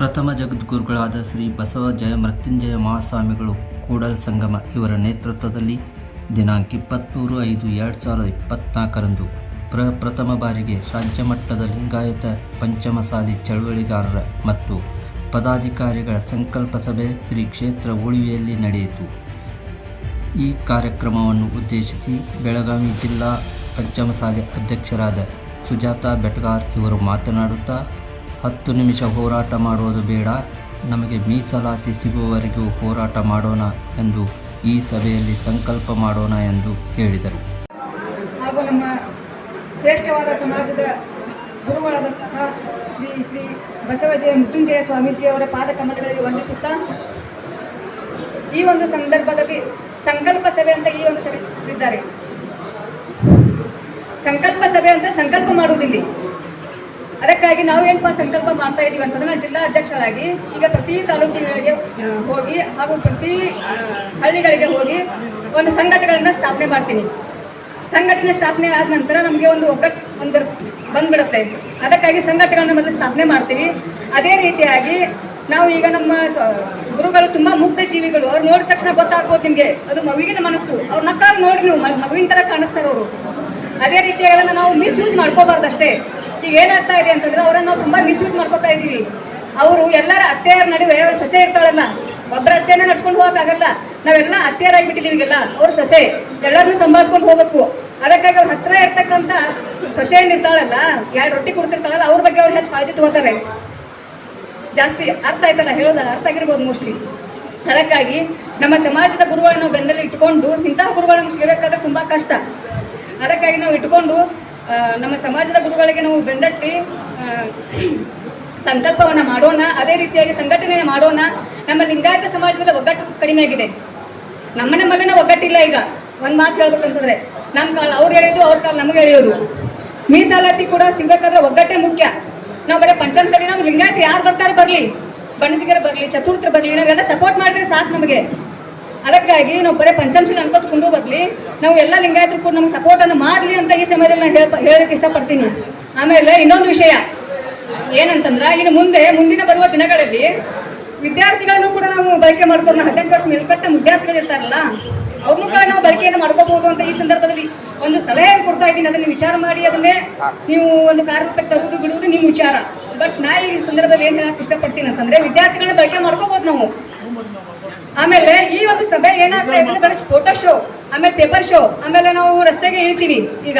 ಪ್ರಥಮ ಜಗದ್ಗುರುಗಳಾದ ಶ್ರೀ ಬಸವ ಜಯ ಮೃತ್ಯುಂಜಯ ಮಹಾಸ್ವಾಮಿಗಳು ಕೂಡಲ್ ಸಂಗಮ ಇವರ ನೇತೃತ್ವದಲ್ಲಿ ದಿನಾಂಕ ಇಪ್ಪತ್ತ್ಮೂರು ಐದು ಎರಡು ಸಾವಿರದ ಇಪ್ಪತ್ತ್ನಾಲ್ಕರಂದು ಪ್ರಪ್ರಥಮ ಬಾರಿಗೆ ರಾಜ್ಯ ಮಟ್ಟದ ಲಿಂಗಾಯತ ಪಂಚಮಸಾಲಿ ಚಳುವಳಿಗಾರರ ಮತ್ತು ಪದಾಧಿಕಾರಿಗಳ ಸಂಕಲ್ಪ ಸಭೆ ಶ್ರೀ ಕ್ಷೇತ್ರ ಉಳಿವೆಯಲ್ಲಿ ನಡೆಯಿತು. ಈ ಕಾರ್ಯಕ್ರಮವನ್ನು ಉದ್ದೇಶಿಸಿ ಬೆಳಗಾವಿ ಜಿಲ್ಲಾ ಪಂಚಮಸಾಲಿ ಅಧ್ಯಕ್ಷರಾದ ಸುಜಾತಾ ಬೆಟ್ಗಾರ್ ಇವರು ಮಾತನಾಡುತ್ತಾ ಹತ್ತು ನಿಮಿಷ ಹೋರಾಟ ಮಾಡುವುದು ಬೇಡ. ನಮಗೆ ಮೀಸಲಾತಿ ಸಿಗುವವರೆಗೂ ಹೋರಾಟ ಮಾಡೋಣ ಎಂದು ಈ ಸಭೆಯಲ್ಲಿ ಸಂಕಲ್ಪ ಮಾಡೋಣ ಎಂದು ಹೇಳಿದರು. ಹಾಗೂ ನಮ್ಮ ಶ್ರೇಷ್ಠವಾದ ಸಮಾಜದ ಗುರುಗಳಾದಂತಹ ಶ್ರೀ ಶ್ರೀ ಬಸವಜಯ ಮೃತ್ಯುಂಜಯ ಸ್ವಾಮೀಜಿಯವರ ಪಾದಕಮಲಗಳಿಗೆ ವಂದಿಸುತ್ತಾ, ಈ ಒಂದು ಸಂದರ್ಭದಲ್ಲಿ ಸಂಕಲ್ಪ ಸಭೆ ಅಂತ ಈ ಒಂದು ಸಭೆ ಇದ್ದಾರೆ. ಸಂಕಲ್ಪ ಸಭೆ ಅಂತ ಸಂಕಲ್ಪ ಮಾಡುವುದಿಲ್ಲ. ಅದಕ್ಕಾಗಿ ನಾವು ಏನಪ್ಪ ಸಂಕಲ್ಪ ಮಾಡ್ತಾ ಇದೀವಿ ಅಂತಂದ್ರೆ ಜಿಲ್ಲಾ ಅಧ್ಯಕ್ಷರಾಗಿ ಈಗ ಪ್ರತಿ ತಾಲೂಕಿಗಳಿಗೆ ಹೋಗಿ ಹಾಗೂ ಪ್ರತಿ ಹಳ್ಳಿಗಳಿಗೆ ಹೋಗಿ ಒಂದು ಸಂಘಟನೆಗಳನ್ನ ಸ್ಥಾಪನೆ ಮಾಡ್ತೀನಿ. ಸಂಘಟನೆ ಸ್ಥಾಪನೆ ಆದ ನಂತರ ನಮಗೆ ಒಂದು ಒಗ್ಗಟ್ಟು ಒಂದು ಬಂದ್ಬಿಡುತ್ತೆ. ಅದಕ್ಕಾಗಿ ಸಂಘಟನೆಗಳನ್ನ ಮೊದಲು ಸ್ಥಾಪನೆ ಮಾಡ್ತೀವಿ. ಅದೇ ರೀತಿಯಾಗಿ ನಾವು ಈಗ ನಮ್ಮ ಗುರುಗಳು ತುಂಬ ಮುಕ್ತ ಜೀವಿಗಳು ಅವ್ರು ನೋಡಿದ ತಕ್ಷಣ ಗೊತ್ತಾಗ್ಬೋದು ನಿಮಗೆ. ಅದು ಮಗುವಿನ ಮನಸ್ಸು. ಅವ್ರು ನಕ್ಕಾಗ ನೋಡಿ ನೀವು ಮಗುವಿನ ಥರ ಕಾಣಿಸ್ತಾರೆ ಅವರು ಅದೇ ರೀತಿಯಾಗಿ ನಾವು ಮಿಸ್ಯೂಸ್ ಮಾಡ್ಕೋಬಾರ್ದು ಅಷ್ಟೇ ಈಗ ಏನಾಗ್ತಾ ಇದೆ ಅಂತಂದ್ರೆ ಅವ್ರನ್ನ ನಾವು ತುಂಬಾ ಮಿಸ್ಯೂಸ್ ಮಾಡ್ಕೋತಾ ಇದೀವಿ ಅವರು ಎಲ್ಲರ ಅತ್ತೆಯರ ನಡುವೆ ಸೊಸೆ ಇರ್ತಾಳಲ್ಲ ಒಬ್ಬರ ಅತ್ತೆನ ನಡ್ಸ್ಕೊಂಡು ಹೋಗಕ್ಕಾಗಲ್ಲ. ನಾವೆಲ್ಲ ಅತ್ತೆಯರಾಗ್ಬಿಟ್ಟಿದೀವಿ ಈಗೆಲ್ಲ, ಅವ್ರ ಸೊಸೆ, ಎಲ್ಲರನ್ನೂ ಸಂಭಾಳಿಸ್ಕೊಂಡು ಹೋಗ್ಬೇಕು. ಅದಕ್ಕಾಗಿ ಅವ್ರ ಹತ್ರ ಇರ್ತಕ್ಕಂಥ ಸೊಸೆ ಏನಿರ್ತಾಳಲ್ಲ ಎರಡು ರೊಟ್ಟಿ ಕೊಡ್ತಿರ್ತಾಳಲ್ಲ, ಅವ್ರ ಬಗ್ಗೆ ಅವ್ರು ಹೆಚ್ಚು ಕಾಳಜಿ ತಗೋತಾರೆ. ಜಾಸ್ತಿ ಅರ್ಥ ಆಯ್ತಲ್ಲ, ಹೇಳೋದ ಅರ್ಥ ಆಗಿರ್ಬೋದು ಮೋಸ್ಟ್ಲಿ ಅದಕ್ಕಾಗಿ ನಮ್ಮ ಸಮಾಜದ ಗುರುಗಳನ್ನು ಬೆನ್ನಲ್ಲಿ ಇಟ್ಕೊಂಡು ಇಂತಹ ಗುರುಗಳನ್ನು ಸಿಗಬೇಕಾದ್ರೆ ತುಂಬಾ ಕಷ್ಟ. ಅದಕ್ಕಾಗಿ ನಾವು ಇಟ್ಕೊಂಡು ನಮ್ಮ ಸಮಾಜದ ಗುರುಗಳಿಗೆ ನಾವು ಬೆಂಡಟ್ಟಿ ಆ, ಸಂಕಲ್ಪವನ್ನ ಮಾಡೋಣ ಅದೇ ರೀತಿಯಾಗಿ ಸಂಘಟನೆ ಮಾಡೋಣ ನಮ್ಮ ಲಿಂಗಾಯತ ಸಮಾಜದಲ್ಲಿ ಒಗ್ಗಟ್ಟು ಕಡಿಮೆ ಆಗಿದೆ ನಮ್ಮ ನಮ್ಮಲ್ಲೇ ಒಗ್ಗಟ್ಟಿಲ್ಲ ಈಗ. ಒಂದ್ ಮಾತು ಹೇಳ್ಬೇಕಂತಂದ್ರೆ ನಮ್ಮ ಕಾಲ ಅವ್ರು ಎಳೆಯೋದು ಅವ್ರ ಕಾಲ ನಮಗೆ ಎಳೆಯೋದು. ಮೀಸಲಾತಿ ಕೂಡ ಸಿಗ್ಬೇಕಾದ್ರೆ ಒಗ್ಗಟ್ಟೆ ಮುಖ್ಯ. ನಾವು ಬರೀ ಪಂಚಮಸಾಲಿ ನಾವು ಲಿಂಗಾಯತ ಯಾರು ಬರ್ತಾರೆ ಬರ್ಲಿ. ಬಣಜಿಗರ ಬರ್ಲಿ ಚತುರ್ಥ ಬರ್ಲಿ ನಾವೆಲ್ಲ ಸಪೋರ್ಟ್ ಮಾಡಿದ್ರೆ ಸಾಕು ನಮಗೆ. ಅದಕ್ಕಾಗಿ ನಾವು ಬರೀ ಪಂಚಾಂಶನ ಅನ್ಕೋತ್ಕೊಂಡು ಬರ್ಲಿ ನಾವು ಎಲ್ಲ ಲಿಂಗಾಯತರು ಕೂಡ ನಮ್ಗೆ ಸಪೋರ್ಟ್ ಅನ್ನು ಮಾಡಲಿ ಅಂತ ಈ ಸಮಯದಲ್ಲಿ ನಾನು ಹೇಳ್ ಹೇಳಕ್ಕೆ ಇಷ್ಟಪಡ್ತೀನಿ. ಆಮೇಲೆ ಇನ್ನೊಂದು ವಿಷಯ. ಏನಂತಂದ್ರೆ, ಇನ್ನು ಮುಂದೆ, ಮುಂದಿನ ಬರುವ ದಿನಗಳಲ್ಲಿ ವಿದ್ಯಾರ್ಥಿಗಳನ್ನು ಕೂಡ ನಾವು ಬಳಕೆ ಮಾಡ್ಕೊಂಡು ಹದಿನೆಂಟು ವರ್ಷ ಮೇಲ್ಪಟ್ಟ ವಿದ್ಯಾರ್ಥಿಗಳು ಇರ್ತಾರಲ್ಲ ಅವ್ರನ್ನೂ ಕೂಡ ನಾವು ಬಳಕೆಯನ್ನು ಮಾಡ್ಕೋಬಹುದು ಅಂತ ಈ ಸಂದರ್ಭದಲ್ಲಿ ಒಂದು ಸಲಹೆ ಕೊಡ್ತಾ ಇದ್ದೀನಿ. ಅದನ್ನು ವಿಚಾರ ಮಾಡಿ, ಅದನ್ನೇ ನೀವು ಒಂದು ಕಾರ್ಯಕ್ಕೆ ತರುವುದು, ಬಿಡುವುದು ನಿಮ್ಮ ವಿಚಾರ. ಬಟ್ ನಾ ಈ ಸಂದರ್ಭದಲ್ಲಿ ಏನು ಹೇಳಕ್ ಇಷ್ಟಪಡ್ತೀನಿ ಅಂತಂದ್ರೆ, ವಿದ್ಯಾರ್ಥಿಗಳನ್ನ ಬಳಕೆ ಮಾಡ್ಕೋಬಹುದು ನಾವು. ಆಮೇಲೆ ಈ ಒಂದು ಸಭೆ ಏನಾಗ್ತಾ ಇದೆ ಬರೀ ಫೋಟೋ ಶೋ ಆಮೇಲೆ ಪೇಪರ್ ಶೋ ಆಮೇಲೆ ನಾವು ರಸ್ತೆಗೆ ಇಳಿತೀವಿ ಈಗ.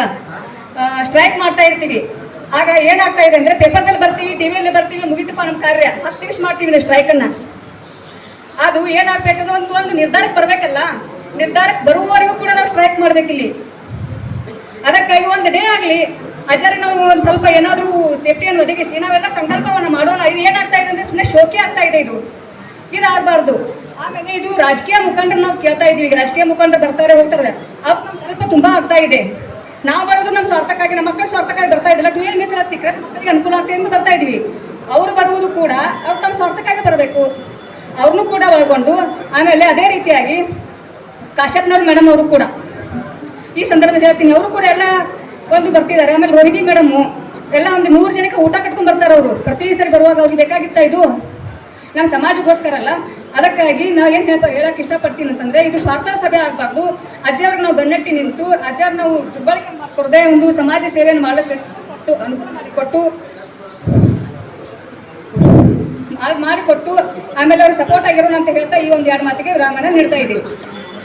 ಸ್ಟ್ರೈಕ್ ಮಾಡ್ತಾ ಇರ್ತೀವಿ. ಆಗ ಏನಾಗ್ತಾ ಇದೆ ಅಂದ್ರೆ ಪೇಪರ್ದಲ್ಲಿ ಬರ್ತೀವಿ ಟಿವಿಯಲ್ಲಿ ಬರ್ತೀವಿ, ಮುಗಿತಪ್ಪ ನಮ್ಮ ಕಾರ್ಯ. ಹತ್ತು ನಿಮಿಷ ಮಾಡ್ತೀವಿ ನಾವು ಸ್ಟ್ರೈಕ್ ಅನ್ನ. ಅದು ಏನಾಗ್ಬೇಕಂದ್ರೆ ಒಂದು ಒಂದು ನಿರ್ಧಾರಕ್ಕೆ ಬರ್ಬೇಕಲ್ಲ. ನಿರ್ಧಾರಕ್ಕೆ ಬರುವವರೆಗೂ ಕೂಡ ನಾವು ಸ್ಟ್ರೈಕ್ ಮಾಡ್ಬೇಕಿಲ್ಲಿ ಅದಕ್ಕಾಗಿ ಒಂದು ಡೇ ಆಗಲಿ, ಅಜರ್ ನಾವು ಒಂದು ಸ್ವಲ್ಪ ಏನಾದರೂ ಸೇಫ್ಟಿಯನ್ನು ಒದಗಿಸಿ, ನಾವೆಲ್ಲ ಸಂಕಲ್ಪವನ್ನು ಮಾಡೋಣ. ಇದು ಏನಾಗ್ತಾ ಇದೆ ಅಂದ್ರೆ ಸುಮ್ಮನೆ ಶೋಕೆ ಆಗ್ತಾ ಇದೆ ಇದು. ಇದಾಗಬಾರ್ದು. ಆಮೇಲೆ ಇದು ರಾಜಕೀಯ ಮುಖಂಡರು ನಾವು ಕೇಳ್ತಾ ಇದೀವಿ ರಾಜಕೀಯ ಮುಖಂಡರು ಬರ್ತಾರೆ, ಹೋಗ್ತಾರೆ. ಅವ್ ನಮ್ ಸ್ವಲ್ಪ ತುಂಬಾ ಆಗ್ತಾ ಇದೆ. ನಾವು ಬರೋದು ನಮ್ಮ ಸ್ವಾರ್ಥಕ್ಕಾಗಿ, ನಮ್ಮ ಮಕ್ಕಳ ಸ್ವಾರ್ಥಕ್ಕಾಗಿ ಬರ್ತಾ ಇದ್ದಿಲ್ಲ. ಟು ಎಲ್ ಮೀಸಲಾತಿ ಸಿಕ್ಕರೆ ಮಕ್ಕಳಿಗೆ ಅನುಕೂಲ ಆಗ್ತದೆ ಅಂತ ಬರ್ತಾ ಇದೀವಿ ಅವರು ಬರುವುದು ಕೂಡ ಅವ್ರು ತಮ್ಮ ಸ್ವಾರ್ಥಕ್ಕಾಗಿ ಬರಬೇಕು. ಅವ್ರನ್ನೂ ಕೂಡ ಒಳಗೊಂಡು, ಆಮೇಲೆ ಅದೇ ರೀತಿಯಾಗಿ ಕಾಶ್ಯಪ್ನವ್ರ ಮೇಡಮ್ ಅವರು ಕೂಡ. ಈ ಸಂದರ್ಭದಲ್ಲಿ ಹೇಳ್ತೀನಿ, ಅವರು ಕೂಡ ಎಲ್ಲ ಒಂದು ಬರ್ತಿದ್ದಾರೆ. ಆಮೇಲೆ ರೋಹಿಣಿ ಮೇಡಮ್ ಎಲ್ಲ ಒಂದು ನೂರು ಜನಕ್ಕೆ ಊಟ ಕಟ್ಕೊಂಡ್ ಬರ್ತಾರೆ ಅವರು. ಪ್ರತಿ ಸರಿ ಬರುವಾಗ ಅವ್ರಿಗೆ ಬೇಕಾಗಿತ್ತ ಇದು. ನಮ್ಮ ಸಮಾಜಕ್ಕೋಸ್ಕರ ಅಲ್ಲ. ಅದಕ್ಕಾಗಿ ನಾವು ಏನು ಹೇಳ್ತಾ ಹೇಳಕ್ ಇಷ್ಟಪಡ್ತೀನಿ ಅಂತಂದ್ರೆ, ಇದು ಸ್ವಾರ್ಥ ಸಭೆ ಆಗಬಾರ್ದು. ಅಜ್ಜಿಯವ್ರಿಗೆ ನಾವು ಬೆನ್ನಟ್ಟಿ ನಿಂತು ಅಜ್ಜಾರ್ ನಾವು ದುರ್ಬಳಕೆ ಮಾಡ್ಕೊಡದೆ ಒಂದು ಸಮಾಜ ಸೇವೆಯನ್ನು ಮಾಡೋಕ್ಕೆ ಕೊಟ್ಟು, ಅನುಕೂಲ ಮಾಡಿಕೊಟ್ಟು ಮಾಡಿ- ಮಾಡಿಕೊಟ್ಟು, ಆಮೇಲೆ ಅವ್ರಿಗೆ ಸಪೋರ್ಟ್ ಆಗಿರೋಣ ಅಂತ ಹೇಳ್ತಾ ಈ ಒಂದು ಎರಡು ಮಾತಿಗೆ ವಿರಾಮನ ನೀಡ್ತಾ ಇದ್ದೀವಿ